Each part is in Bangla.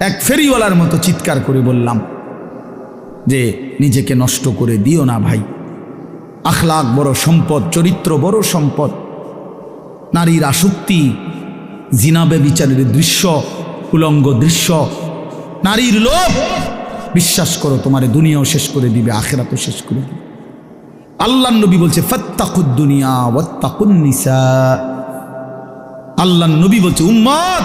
এক ফেরিওয়ালার মতো চিৎকার করে বললাম, যে নিজেকে নষ্ট করে দিও না ভাই। আখলাক বড় সম্পদ, চরিত্র বড় সম্পদ। নারীর আসক্তি জিনাবে বিচারের দৃশ্য, উলঙ্গ দৃশ্য। নারীর লোভ, বিশ্বাস করো তোমার দুনিয়াও শেষ করে দিবে, আখেরাতও শেষ করে দিবে। আল্লাহ নবী বলছে, ফত্তাকুদ দুনিয়া ওয়াত্তাকুন নিসা। আল্লাহ নবী বলছে, উম্মত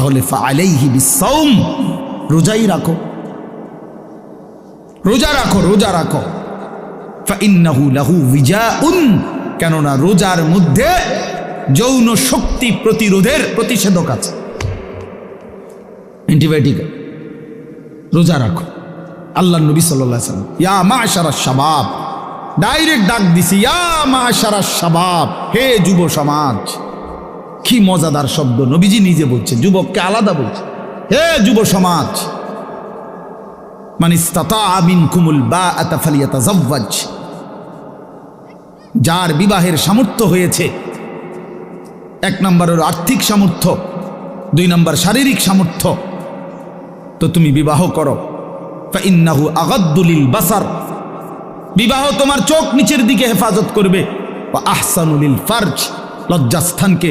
তাহলে রোজাই রাখো। রোজা রাখো রোজা রাখো। লাহু বিজাউন কেননা রোজার মধ্যে যৌন শক্তি প্রতিরোধের প্রতিষেধক আছে। অ্যান্টিবায়োটিক রোজা রাখো। আল্লাহ নবী সাল্লাহ সাল্লাম, ইয়া মা শাবাব। ডাইরেক্ট ডাক দিছি, ইয়া মা শাবাব। হে যুব সমাজ। কি মজাদার শব্দ নবীজি নিজে বলছে যুবককে আলাদা বলছে হে যুব সমাজ মানে যার বিবাহের সামর্থ্য হয়েছে, এক নম্বরের আর্থিক সামর্থ্য, দুই নম্বর শারীরিক সামর্থ্য, তো তুমি বিবাহ করো। ইন্নাহু আগাদ্দুলিল বাসার। বিবাহ তোমার চোখ নিচের দিকে হেফাজত করবে। আহসানুলিল ফার্জ, লজ্জাস্থানকে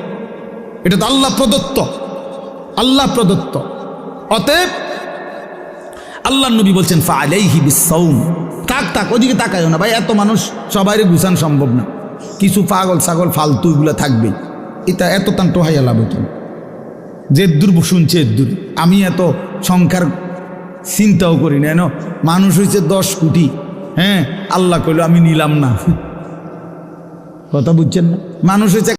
এটা তো আল্লাহ প্রদত্ত। আল্লাহ প্রদত্ত। অতএব আল্লাহ নবী বলছেন তাক তাক ওদিকে তাকায় না। ভাই, এত মানুষ সবাইরে গুছান সম্ভব না। কিছু পাগল ছাগল ফালতু এগুলো থাকবে। এটা এত তান টোহাইয়া লাভ হতো যে শুনছে দূর আমি এত সংখ্যার চিন্তাও করি না। এন, মানুষ হয়েছে দশ কোটি। হ্যাঁ আল্লাহ কইল, আমি নিলাম না। কথা বুঝছেন না? মানুষ হয়েছে